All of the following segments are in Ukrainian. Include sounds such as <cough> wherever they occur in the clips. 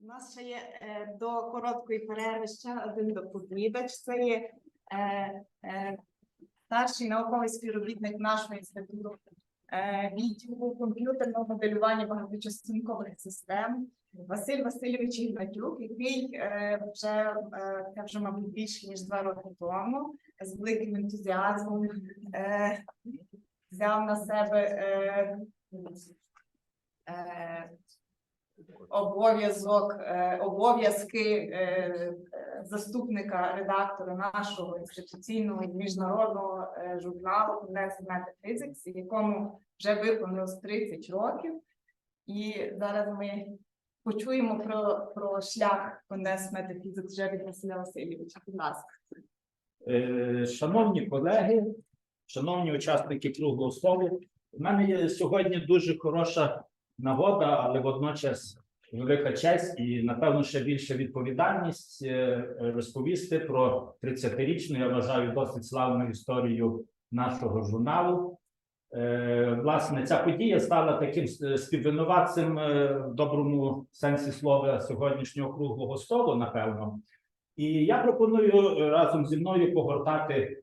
У нас ще є е, до короткої перерви ще один доповідач. Це є е, е, старший науковий співробітник нашого інституту е, відділу комп'ютерного моделювання багаточастинкових систем Василь Васильович Ігнатюк, який е, вже е, вже, мабуть, більше ніж два роки тому з великим ентузіазмом е, взяв на себе е, е, обов'язок, е, обов'язки е, заступника редактора нашого інституційного міжнародного е, журналу Condensed Metaphysics, якому вже виповнилось 30 років. І зараз ми почуємо про, про шлях Condensed Metaphysics вже від Василя Васильовича. Будь ласка. Шановні колеги, шановні учасники круглого столу, у мене є сьогодні дуже хороша нагода, але водночас велика честь і, напевно, ще більша відповідальність е, розповісти про 30-річну, я вважаю, досить славну історію нашого журналу. Е, Власне, ця подія стала таким е, співвинуватцем в доброму сенсі слова сьогоднішнього круглого столу, напевно. І я пропоную разом зі мною погортати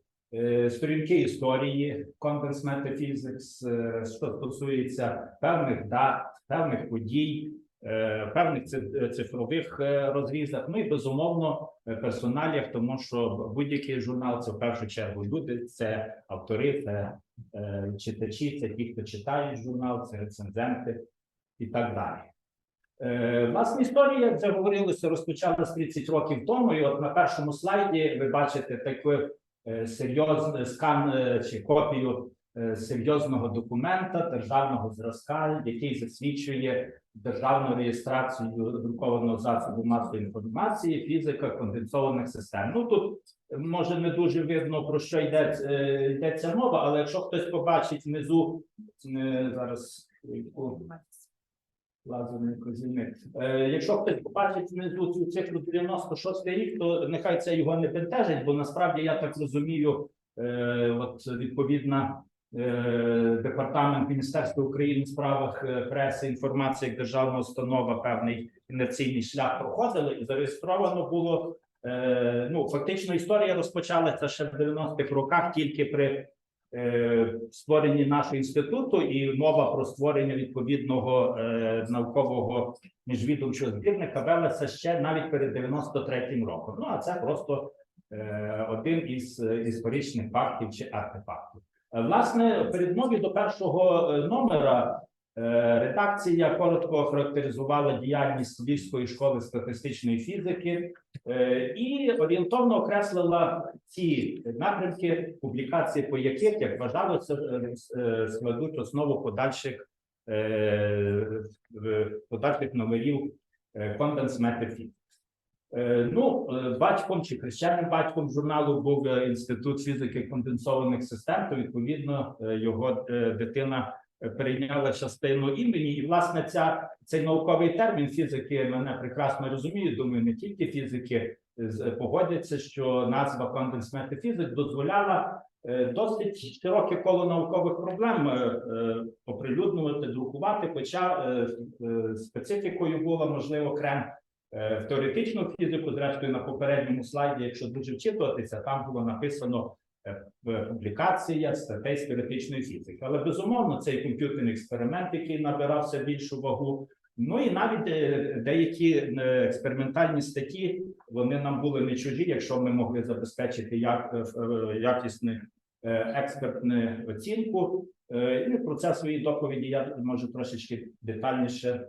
сторінки історії Condensed Metaphysics, е, що стосується певних дат, певних подій, е, певних цифрових е, розрізах. Ну і безумовно е, персоналіях, тому що будь-який журнал це в першу чергу люди, це автори, це е, читачі, це ті, хто читають журнал, це рецензенти і так далі. Е, Власне, історія, як вже говорилося, розпочалась 30 років тому. І от на першому слайді ви бачите такий е, серйозний скан е, чи копію е, серйозного документа державного зразка, який засвідчує державну реєстрацію друкованого засобу масової інформації, фізика конденсованих систем. Ну тут е, може не дуже видно про що йде, е, йдеться мова, але якщо хтось побачить внизу е, зараз. Хвильку, лазерний. Е, якщо хтось побачить внизу цю цифру 96 рік, то нехай це його не бентежить, бо насправді я так розумію, е, от відповідна е, департамент Міністерства України в справах е, преси, інформації як державна установа, певний інерційний шлях проходили і зареєстровано було. Е, ну, фактично, історія розпочалася ще в 90-х роках тільки при створенні нашого інституту і мова про створення відповідного е, наукового міжвідомчого збірника велася ще навіть перед 93-м роком. Ну а це просто е, один із е, історичних фактів чи артефактів. Власне, Власне, передмові до першого е, номера е, редакція коротко характеризувала діяльність Львівської школи статистичної фізики е, і орієнтовно окреслила ці напрямки, публікації по яких, як вважалося, е, е, складуть основу подальших е, подальших номерів е, Metaphysics. Е, Ну, е, батьком чи хрещеним батьком журналу був е, інститут фізики конденсованих систем. То відповідно е, його е, дитина е, перейняла частину імені. І власне ця цей науковий термін фізики мене прекрасно розуміють. Думаю, не тільки фізики з- погодяться, що назва Condensed Metaphysics дозволяла е, досить широке коло наукових проблем е, е, оприлюднювати, друкувати. Хоча е, е, специфікою була можливо окрем е, в теоретичну фізику. Зрештою, на попередньому слайді, якщо дуже вчитуватися, там було написано е, е, публікація статей з теоретичної фізики. Але безумовно, цей комп'ютерний експеримент, який набирався більшу вагу. Ну і навіть е, деякі е, експериментальні статті вони нам були не чужі, якщо ми могли забезпечити як якісну експертну оцінку. І про це в своїй доповіді я можу трошечки детальніше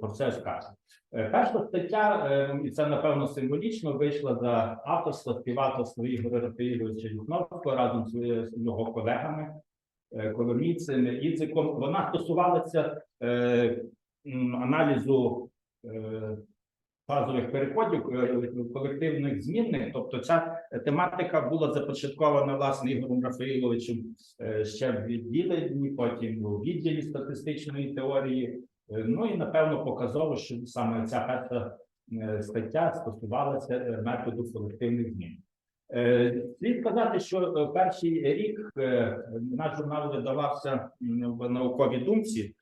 про це скажу. Е, Перша стаття, е, і це напевно символічно, вийшла за авторства, співавторства Ігоря Рафаїловича Юхновського разом з е, його колегами, е, Коломійцем, Ідзиком. Вона стосувалася е, аналізу е, фазових переходів е, колективних змінних. Тобто, ця тематика була започаткована власне Ігорем Рафаїловичем е, ще в відділенні, потім у відділі статистичної теорії. Е, Ну і напевно показово, що саме ця перша е, стаття стосувалася е, методу колективних змін. Слід сказати, що перший рік наш журнал видавався в науковій думці.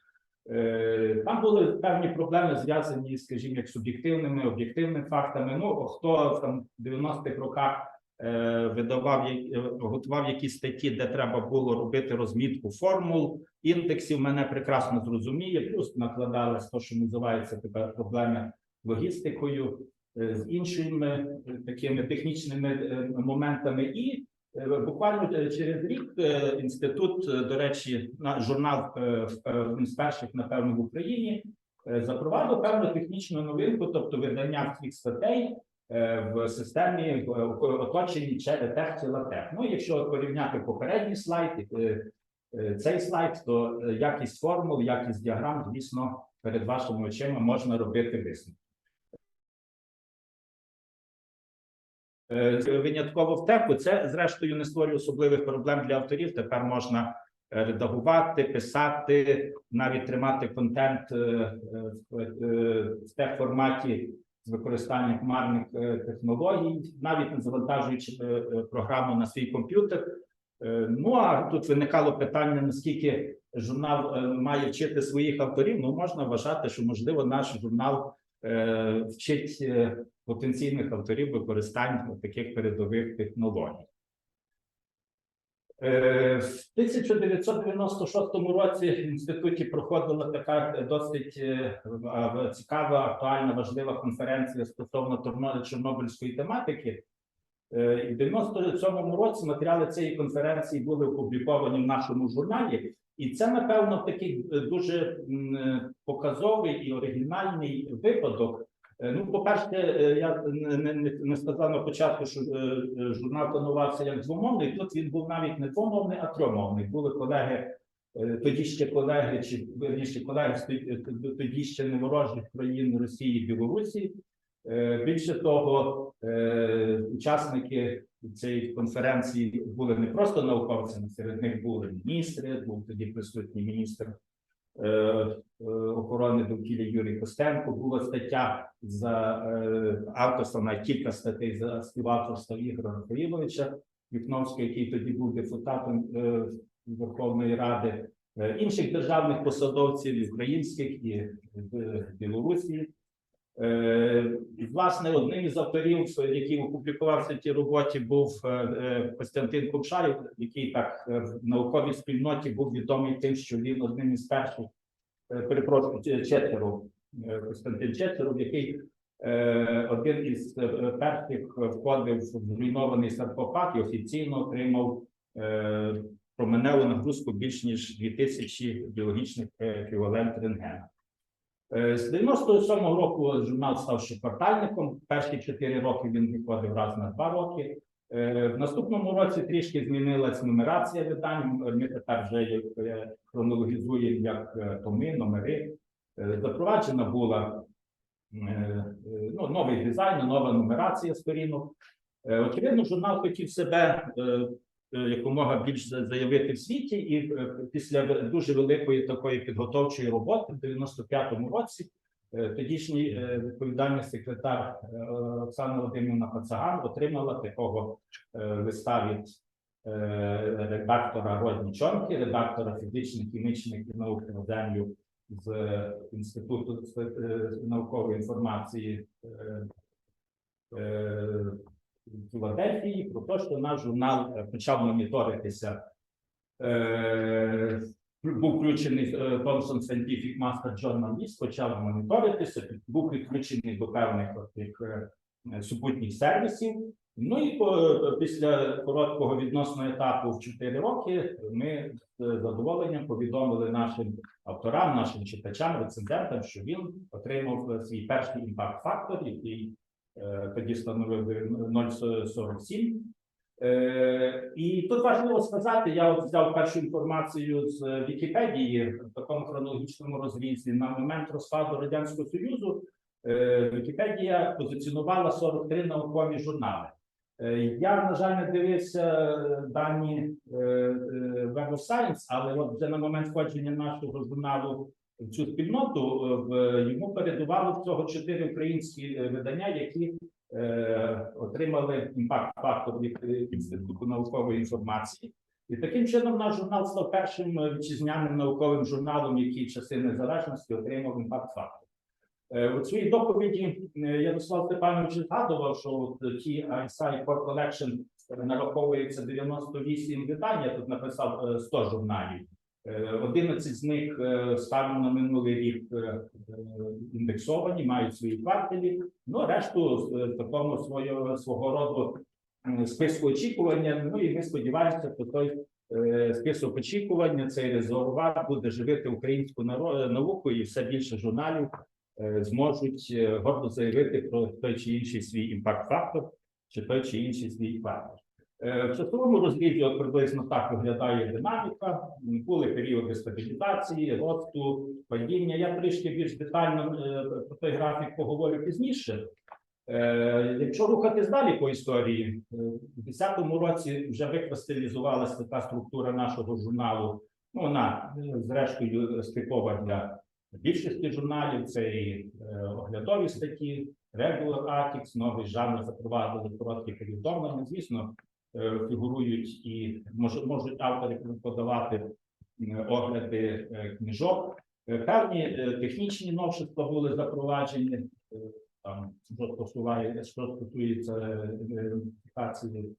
Там були певні проблеми зв'язані, скажімо, як суб'єктивними, об'єктивними фактами. Ну хто там в 90-х роках видавав е, готував якісь статті, де треба було робити розмітку формул, індексів, мене прекрасно зрозуміє. Плюс накладалось те, що називається тепер проблеми логістикою, е, з іншими е, такими технічними е, моментами. І е, буквально е, через рік е, інститут, е, до речі, на журнал е, е, з перших, напевно, в Україні е, запровадив певну технічну новинку, тобто видання всіх статей е, в системі оточенні тех чи латех. Ну, якщо порівняти попередній слайд, е, е, цей слайд, то е, якість формул, якість діаграм, звісно, перед вашими очима можна робити висновки. Е, Винятково в теку це зрештою не створює особливих проблем для авторів. Тепер можна е, редагувати, писати, навіть тримати контент е, е, е, в тех форматі з використанням хмарних е, технологій, навіть не завантажуючи е, е, програму на свій комп'ютер. Ну а тут виникало питання: наскільки журнал має вчити своїх авторів? Ну можна вважати, що можливо наш журнал вчить потенційних авторів використання таких передових технологій. Е, В 1996 році в інституті проходила така досить е, цікава, актуальна, важлива конференція стосовно чорнобильської тематики. Е, І в 97-му році матеріали цієї конференції були опубліковані в нашому журналі, і це, напевно, такий дуже показовий і оригінальний випадок. Е, Ну, по-перше, е, я не, не, не- сказав на початку, що е, журнал планувався як двомовний. Тут він був навіть не двомовний, а тримовний. Були колеги, тоді ще колеги, чи вірніше колеги з тоді- ще не ворожих країн Росії і Білорусі. Більше того, учасники цієї конференції були не просто науковцями, серед них були міністри, був тоді присутній міністр охорони довкілля Юрій Костенко. Була стаття за е, на кілька статей за співавторства Ігоря Рафаїловича Вікновського, який тоді був депутатом е, Верховної Ради, е, інших державних посадовців, українських і Білорусі. Е, Власне, одним із авторів, який опублікувався цій роботі, був е, е, Костянтин Купшарів, який так в науковій спільноті був відомий тим, що він одним із перших, перепрошую, Че- Четверов, е, Костянтин Четверов, який один із перших входив в зруйнований саркофаг і офіційно отримав променеву нагрузку більш ніж 2000 біологічних еквівалент рентгена. Е, З 97-го року журнал став щоквартальником. Перші чотири роки він виходив раз на два роки. Е, В наступному році трішки змінилась нумерація видань. Ми тепер вже хронологізуємо як е, томи, номери. Запроваджена була ну, новий дизайн, нова нумерація сторінок. Очевидно, журнал хотів себе якомога більш заявити в світі, і е, після дуже великої такої підготовчої роботи в 95-му році е, тодішній е, відповідальний секретар е, Оксана Володимирівна Пацаган отримала такого е, листа від е, редактора Роднічонки, редактора фізичних, хімічних і наук на землю з інституту е, наукової інформації Філадельфії про те, що наш журнал е, почав моніторитися. Е, був включений е, Thomson Scientific Master Journalist, почав моніторитися, був підключений до певних тих е, супутніх сервісів. Ну і по, після короткого відносно етапу в 4 роки ми з задоволенням повідомили нашим авторам, нашим читачам, рецензентам, що він отримав свій перший імпакт-фактор, який тоді становив 0,47. Е, І тут важливо сказати, я от взяв першу інформацію з Вікіпедії в такому хронологічному розрізі. На момент розпаду Радянського Союзу е, Вікіпедія позиціонувала 43 наукові журнали. Е, Я, на жаль, не дивився дані е, е, Web of Science, але от вже на момент входження нашого журналу цю спільноту е, йому передувало всього чотири українські е, видання, які е, отримали імпакт фактор від інституту наукової інформації. І таким чином наш журнал став першим вітчизняним науковим журналом, який часи незалежності отримав імпакт фактор. У своїй доповіді Ярослав Степанович згадував, що от ті ISI Core Collection нараховується 98 видань, я тут написав е, 100 журналів. Е, 11 з них е, станом на минулий рік е, е, індексовані, мають свої кварталі. Ну, решту е, в такому свого, свого роду списку очікування. Ну і ми сподіваємося, що той е, список очікування, цей резервуар буде живити українську науку, і все більше журналів е, зможуть е, гордо заявити про той чи інший свій імпакт-фактор, чи той чи інший свій фактор. Е, В часовому розрізі приблизно так виглядає динаміка. Були періоди стабілізації, росту, падіння. Я трішки більш детально е, про той графік поговорю пізніше. Е, Якщо рухатись далі по історії, в 10-му році вже викристалізувалася така структура нашого журналу. Ну, вона зрештою стикова для більшості журналів. Це і оглядові статті, regular articles, новий жанр запровадили короткі повідомлення. Звісно, фігурують і мож- можуть автори подавати е, огляди е, книжок. Е, Певні е, технічні новшества були запроваджені. е, Там що стосує, що стосується е, ідентифікації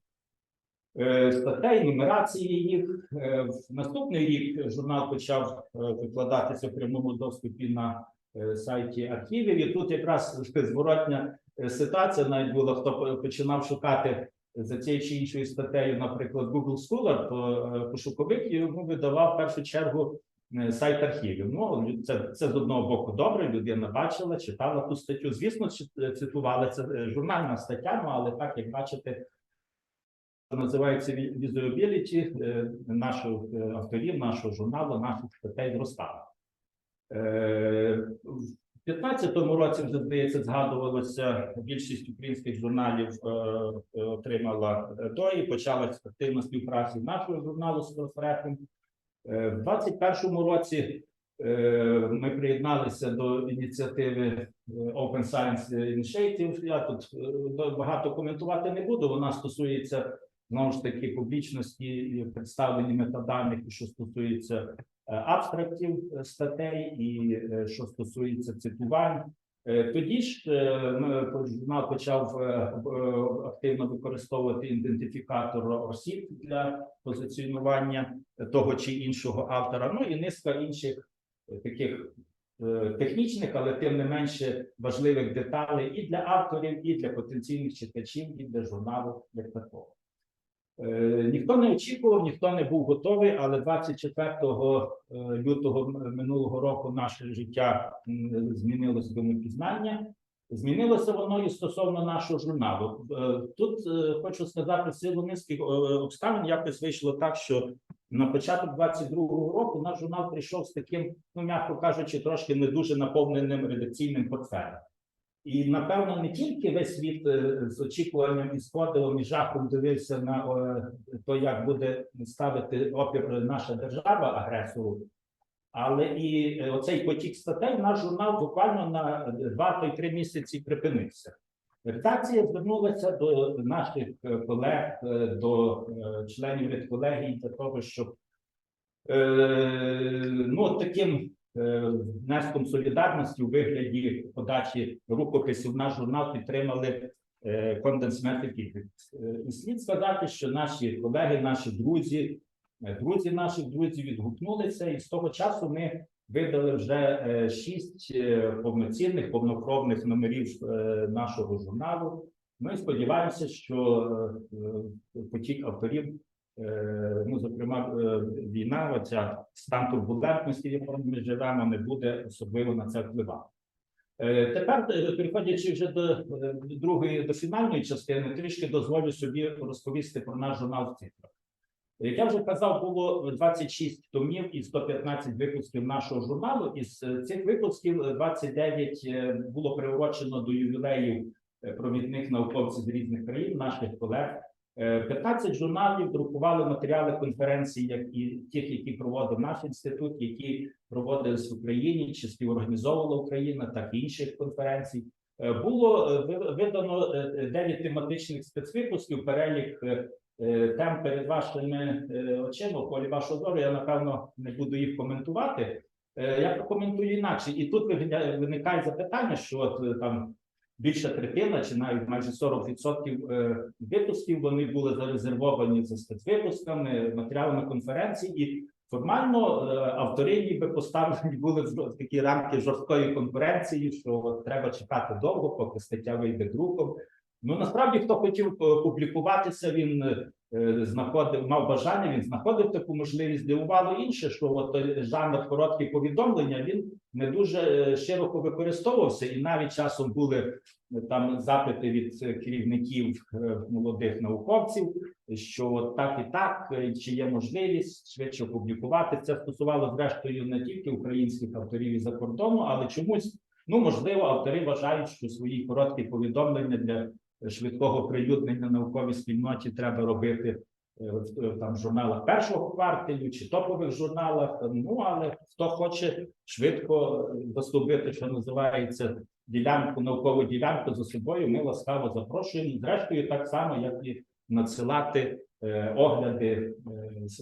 е, статей, нумерації їх. Е, В наступний рік журнал почав е, викладатися в прямому доступі на е, сайті архівів. І тут якраз <laughs> зворотня е, ситуація навіть була, хто починав шукати за цією чи іншою статтею, наприклад, Google Scholar, то е, пошуковик йому видавав в першу чергу е, сайт архівів. Ну це це з одного боку добре. Людина бачила, читала ту статтю. Звісно, е, цитували це журнальна стаття, ну але так як бачите. Називається візуабіліті наших авторів, нашого журналу, наших статей зростала. 2015 році, вже здається, згадувалося більшість українських журналів е, е отримала то і почалася активна співпраця нашого журналу з Ферефом. Е, в 2021 році е, ми приєдналися до ініціативи е, Open Science Initiative. Я тут е, багато коментувати не буду. Вона стосується знову ж таки публічності і представлення метаданих, що стосується абстрактів е, статей, і е, що стосується цитувань. Е, Тоді ж е, журнал почав е, е, активно використовувати ідентифікатор осіб для позиціонування того чи іншого автора. Ну і низка інших е, таких е, технічних, але тим не менше важливих деталей і для авторів, і для потенційних читачів, і для журналу як такого. Е, Ніхто не очікував, ніхто не був готовий, але 24 е, лютого минулого року наше життя змінилося до непізнання. Змінилося воно і стосовно нашого журналу. Е, Тут хочу сказати в силу низки е, обставин якось вийшло так, що на початок 22-го року наш журнал прийшов з таким, ну м'яко кажучи, трошки не дуже наповненим редакційним портфелем. І напевно не тільки весь світ е, з очікуванням і з і жахом дивився на е, то, як буде ставити опір наша держава агресору, але і е, оцей потік статей наш журнал буквально на два то й три місяці припинився. Редакція звернулася до наших колег, до членів редколегії для того, щоб ну, таким внеском солідарності у вигляді подачі рукописів наш журнал підтримали е, Condens Е, І слід сказати, що наші колеги, наші друзі, е, друзі наших друзів відгукнулися, і з того часу ми видали вже е, шість е, повноцінних повнокровних номерів е, нашого журналу. Ми сподіваємося, що е, е, потік авторів Е, ну, зокрема, е, війна, оця стан турбулентності, в якому ми живемо, не буде особливо на це впливати. Е, Тепер, е, переходячи вже до е, другої, до фінальної частини, трішки дозволю собі розповісти про наш журнал в цифрах. Як я вже казав, було 26 томів і 115 випусків нашого журналу. Із е, цих випусків е, 29 е, було приурочено до ювілеїв е, провідних науковців з різних країн, наших колег. Е, 15 журналів друкували матеріали конференцій, як і тих, які проводив наш інститут, які проводились в Україні чи співорганізовувала Україна, так і інших конференцій. е, було е, видано е, 9 тематичних спецвипусків, перелік е, е, тем перед вашими е, очима, полі вашого зору. Я напевно не буду їх коментувати. Е, Я прокоментую інакше. І тут виникає запитання, що от е, там більша третина чи навіть майже 40% е, випусків вони були зарезервовані за спецвипусками, матеріалами конференції, і формально е, автори ніби поставлені були в такі рамки жорсткої конкуренції, що треба чекати довго, поки стаття вийде друком. Ну насправді, хто хотів е, публікуватися, він е, знаходив, мав бажання, він знаходив таку можливість. Дивувало інше, що от е, жанр короткі повідомлення він не дуже е, широко використовувався, і навіть часом були е, там запити від е, керівників е, молодих науковців, що от так і так, е, чи є можливість швидше публікувати. Це стосувало зрештою не тільки українських авторів із за кордону, але чомусь, ну можливо, автори вважають, що свої короткі повідомлення для швидкого прилюднення науковій спільноті треба робити е, в е, там журналах першого кварталу чи топових журналах. Ну але хто хоче швидко е, доступити, що називається ділянку, наукову ділянку за собою, ми ласкаво запрошуємо. Зрештою, так само, як і надсилати е, огляди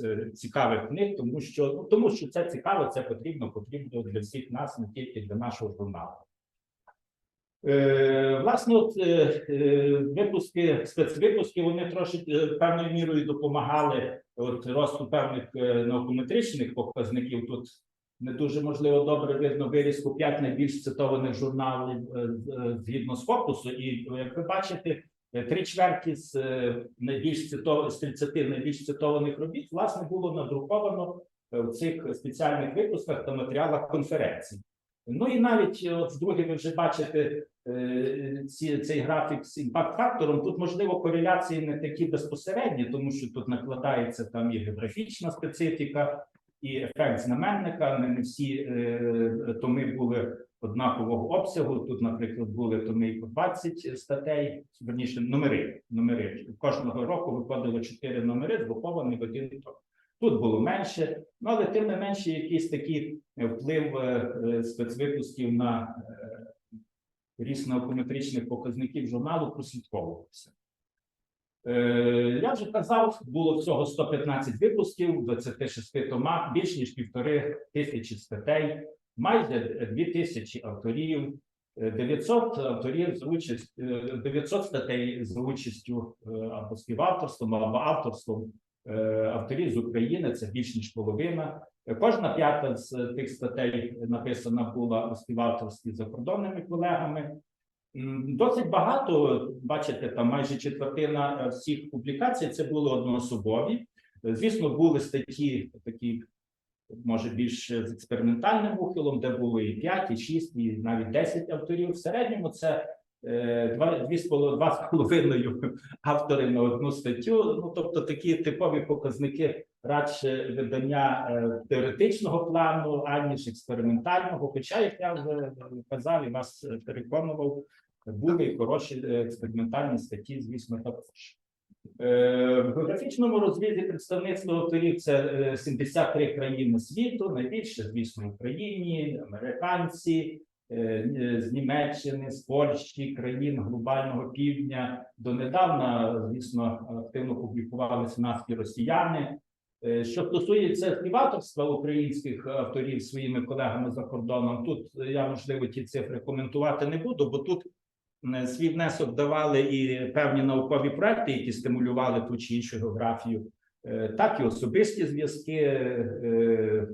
е, цікавих книг, тому що ну, тому що це цікаво, це потрібно, потрібно для всіх нас, не тільки для нашого журналу. Е, власне, от, е, е, випуски, спецвипуски, вони трошки певною мірою допомагали от, росту певних наукометричних показників. Тут не дуже можливо добре видно вирізку 5 найбільш цитованих журналів згідно з фокусу. І як ви бачите, три чверті з найбільш цитов... з 30 найбільш цитованих робіт власне було надруковано в цих спеціальних випусках та матеріалах конференцій. Ну і навіть е, от вдруге ви вже бачите е, ці, цей графік з імпакт-фактором. Тут можливо кореляції не такі безпосередні, тому що тут накладається там і географічна специфіка, і ефект знаменника. Не, всі е, томи були однакового обсягу. Тут, наприклад, були томи по 20 статей, верніше номери. Номери кожного року виходило 4 номери, згруповані в один том. Тут було менше, ну але тим не менше, якийсь такий е, вплив е, е, спецвипусків на ріст наукометричних показників журналу прослідковувався. Я вже казав, було всього 115 випусків, 26 томах, більш ніж півтори тисячі статей, майже дві тисячі авторів, е, 900 авторів з участь, е, 900 статей з участю або співавторством, або авторством авторів з України. Це більш ніж половина. Е, Кожна п'ята з тих статей написана була у співавторстві закордонними колегами. Досить багато, бачите, там майже четвертина е, всіх публікацій це були одноособові. Е, Звісно, були статті такі, може, більш з експериментальним ухилом, де було і 5, і 6, і навіть 10 авторів. В середньому це е, два, дві з поло- два з половиною <laughs> автори на одну статтю. Ну, тобто такі типові показники радше видання е, теоретичного плану, аніж експериментального. Хоча, як я вже казав і вас е, переконував, були хороші е, експериментальні статті, звісно, також. Е, В географічному розрізі представництво авторів це е, 73 країни світу, найбільше, звісно, в Україні, американці, е, е, з Німеччини, з Польщі, країн глобального півдня. Донедавна, звісно, активно публікувалися нас росіяни. Е, Що стосується співавторства українських авторів своїми колегами за кордоном, тут е, я можливо ті цифри коментувати не буду, бо тут е, свій внесок давали і певні наукові проекти, які стимулювали ту чи іншу географію, е, так і особисті зв'язки, е,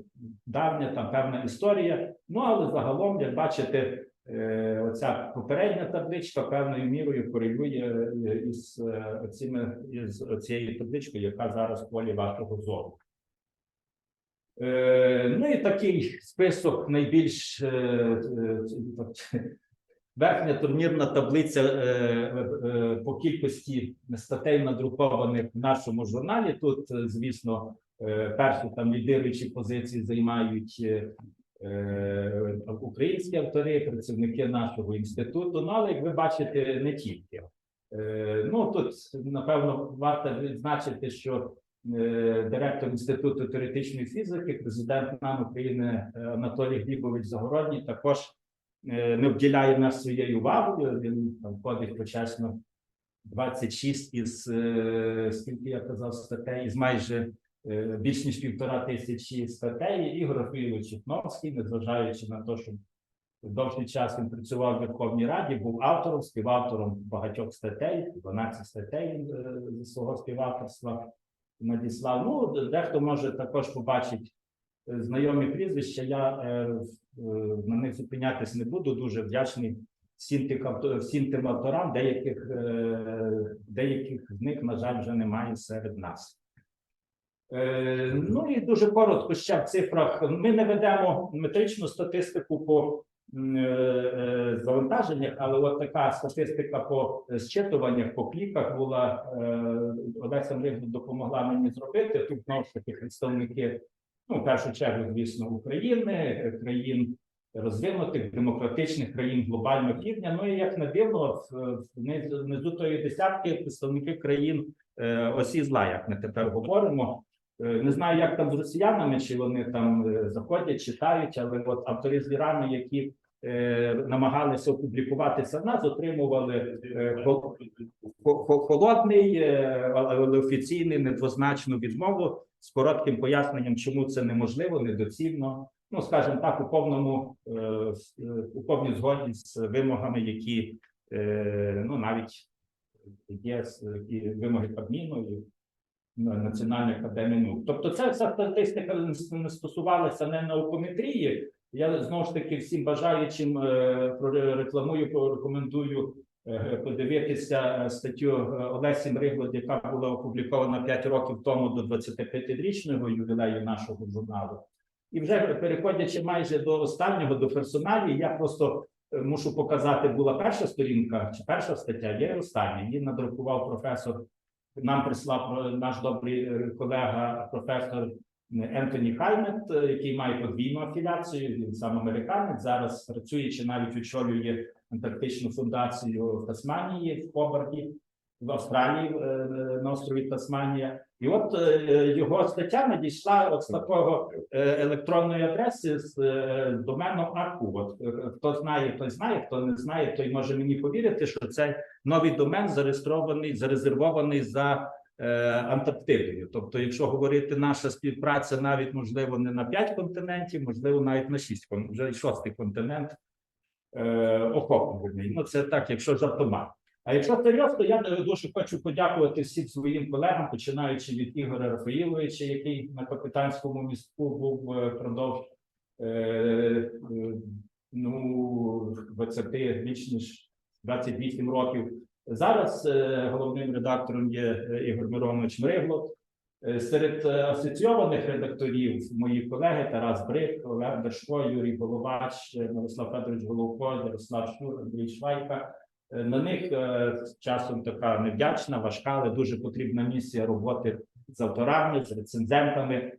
давня там певна історія. Ну але загалом, як бачите, е, оця попередня табличка певною мірою корелює е, із е, оціми із цією табличкою, яка зараз в полі вашого зору. Е, Ну і такий список найбільш е, е, верхня турнірна таблиця е, е, по кількості статей надрукованих в нашому журналі. Тут, е, звісно, е, перші там лідируючі позиції займають е, е, українські автори, працівники нашого інституту. Ну, але як ви бачите, не тільки. Е, Ну тут напевно варто відзначити, що е, директор інституту теоретичної фізики, президент НАН України е, Анатолій Глібович Загородній також е, не вділяє нас своєю увагою. Він там входить почесно 26 із е, скільки я казав статей, із майже е, більш ніж півтора тисячі статей. Ігор Рафаїлович Чухновський, незважаючи на те, що довгий час він працював в Верховній Раді, був автором, співавтором багатьох статей, 12 статей е, зі свого співавторства надіслав. Ну, дехто може також побачить е, знайомі прізвища. Я е, е, на них зупинятись не буду. Дуже вдячний всім тим, всім тим авторам, деяких, е, деяких з них, на жаль, вже немає серед нас. Ну і дуже коротко ще в цифрах. Ми не ведемо метричну статистику по завантаженнях, але от така статистика по зчитуваннях, по кліках була Олеся Мригна допомогла мені зробити. Тут знову ж таки представники, ну в першу чергу, звісно, України, країн розвинутих демократичних країн глобального півдня. Ну і як не дивно, внизу тої десятки представники країн е, осі зла, як ми тепер говоримо. Е, Не знаю, як там з росіянами, чи вони там е, заходять, читають, але от автори з вірами, які е, намагалися опублікуватися в нас, отримували е, хо- хо- хо- холодний, але офіційний, недвозначну відмову з коротким поясненням, чому це неможливо, недоцільно. Ну, скажімо так, у повному е, е, у повній згоді з вимогами, які е, ну навіть є вимоги Кабміну і на- Національної академії наук. Тобто, ця вся статистика не стосувалася не наукометрії. Я знову ж таки всім бажаючим прорекламую, порекомендую е, подивитися е, статтю е, Олесі Мриглод, яка була опублікована 5 років тому до 25-річного ювілею нашого журналу. І вже переходячи майже до останнього, до персоналі, я просто е, мушу показати, була перша сторінка чи перша стаття, є остання. Її надрукував професор. Нам прислав е, наш добрий е, колега, професор Ентоні Хаймет, е, який має подвійну афіляцію. Він сам американець. Зараз працює чи навіть очолює антарктичну фундацію в Тасманії в Хобарті, в Австралії е, на острові Тасманія. І от е, його стаття надійшла от з такого е, електронної адреси з доменом АКУ. От хто знає, той знає, хто не знає, той може мені повірити, що це новий домен зареєстрований, зарезервований за Антарктидою. Тобто, якщо говорити наша співпраця, навіть можливо не на п'ять континентів, можливо, навіть на шість вже шостий континент е, охоплений. Ну це так, якщо жартома. А якщо серйозно, я дуже хочу подякувати всім своїм колегам, починаючи від Ігоря Рафаїловича, який на капітанському містку був е, впродовж е, е, ну 20 більш ніж 28 років. Зараз е, головним редактором є е, Ігор Миронович Мриглот. Е, Серед е, асоційованих редакторів мої колеги Тарас Брик, Олег Дашко, Юрій Головач, е, Мирослав Федорович Головко, Ярослав Шнур, Андрій Швайка. На них часом така невдячна, важка, але дуже потрібна місія роботи з авторами, з рецензентами.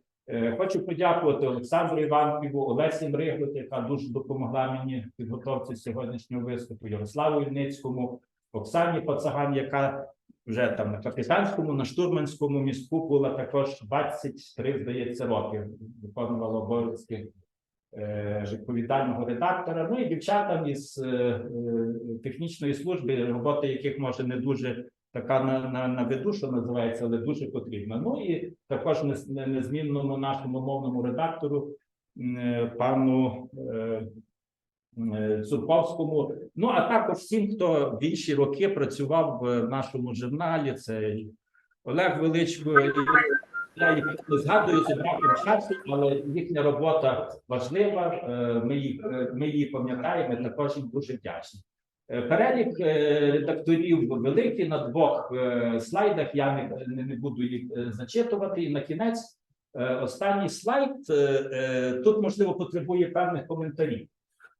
Хочу подякувати Олександру Іванківу, Олесі Мриглот, яка дуже допомогла мені в підготовці сьогоднішнього виступу, Ярославу Ільницькому, Оксані Пацаган, яка вже там на капітанському, на штурманському містку була також 23, здається, роки. Виконувала обов'язки е, відповідального редактора. Ну і дівчатам із е, е, технічної служби, робота яких може не дуже така на, на, на виду, що називається, але дуже потрібна. Ну і також нез- не- незмінному нашому мовному редактору, пану. Е, е, ну а також всім, хто в інші роки працював в нашому журналі. Це Олег Величко, я їх не згадую з браком часу, але їхня робота важлива. е, Ми їх е, ми її пам'ятаємо. ми Також їм дуже вдячні. Перелік редакторів великий на двох слайдах. Я не, не, буду їх зачитувати. І на кінець останній слайд тут можливо потребує певних коментарів.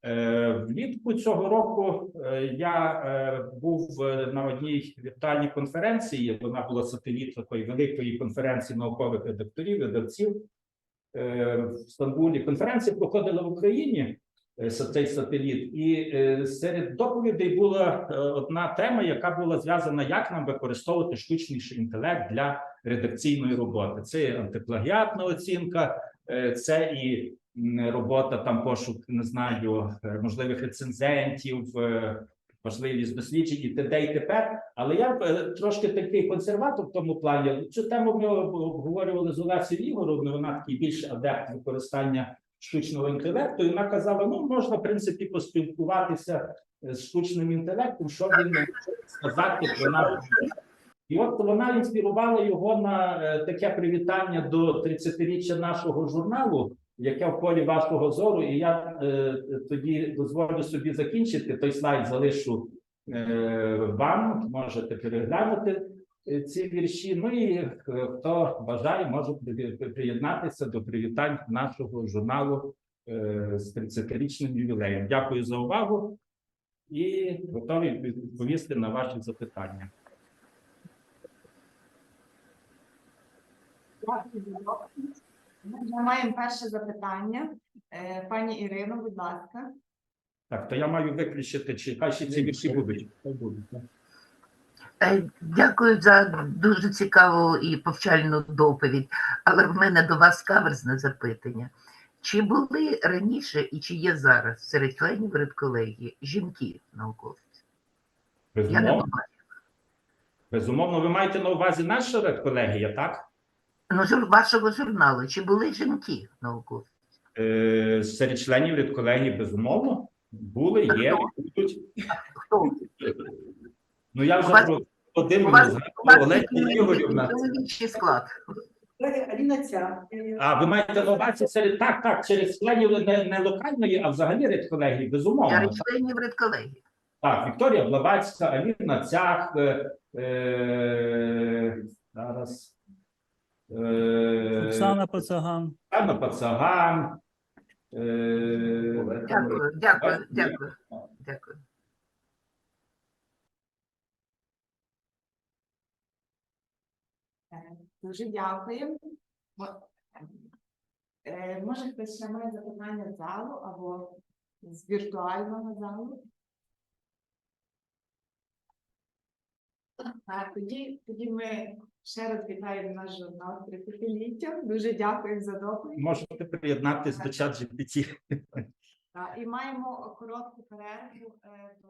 Е, Влітку цього року е, я е, був на одній віртуальній конференції. Вона була сателіт такої великої конференції наукових редакторів, видавців е, в Стамбулі. Конференція проходила в Україні. Цей сателіт, і серед доповідей була одна тема, яка була зв'язана, як нам використовувати штучний інтелект для редакційної роботи. Це антиплагіатна оцінка, це і робота, там пошук, не знаю, е, можливих рецензентів, е, можливість досліджень і т.д. і т.п. Але я е, трошки такий консерватор в тому плані. Цю тему ми обговорювали з Олесією Ігоровною, вона такий більш адепт використання штучного інтелекту. І вона казала: ну можна в принципі поспілкуватися е, з штучним інтелектом, що він сказати про нас. І от вона інспірувала його на е, таке привітання до 30-річчя нашого журналу, яке в полі вашого зору. І я е, тоді дозволю собі закінчити. Той слайд залишу е, вам. Можете переглянути е, ці вірші. Ну і е, хто бажає, може при- при- приєднатися до привітань нашого журналу е, з 30-річним ювілеєм. Дякую за увагу і готові відповісти на ваші запитання. Дякую. Ми маємо перше запитання. Е, Пані Ірино, будь ласка. Так, то я маю виключити, чи хай ще ці вірші будуть. Е, Дякую за дуже цікаву і повчальну доповідь. Але в мене до вас каверзне запитання. Чи були раніше і чи є зараз серед членів редколегії жінки науковці? Я не Безумовно, бачу. безумовно, ви маєте на увазі наша редколегія, так? Ну, вашого журналу, чи були жінки науковці? Е, серед членів редколегії, безумовно, були, є, будуть. Хто? Ну я вже про згадував, вас Ігорівна. чоловічий склад. Аліна ця. А ви маєте на увазі серед так, так, через членів не, не локальної, а взагалі редколегії, безумовно. Серед членів редколегії. Так, Вікторія Блавацька, Аліна Цях, е, е, зараз. Е, Оксана Пацаган. Оксана Пацаган. Е, Дякую, дякую, дякую, дякую. Е, Дуже дякую. Е, Може, хтось ще має запитання з залу або з віртуального залу? Так, тоді, тоді ми ще раз вітаю наш журнал 30-літтям. Дуже дякую за доповідь. Можете приєднатися до чат GPT. І маємо коротку перерву е, до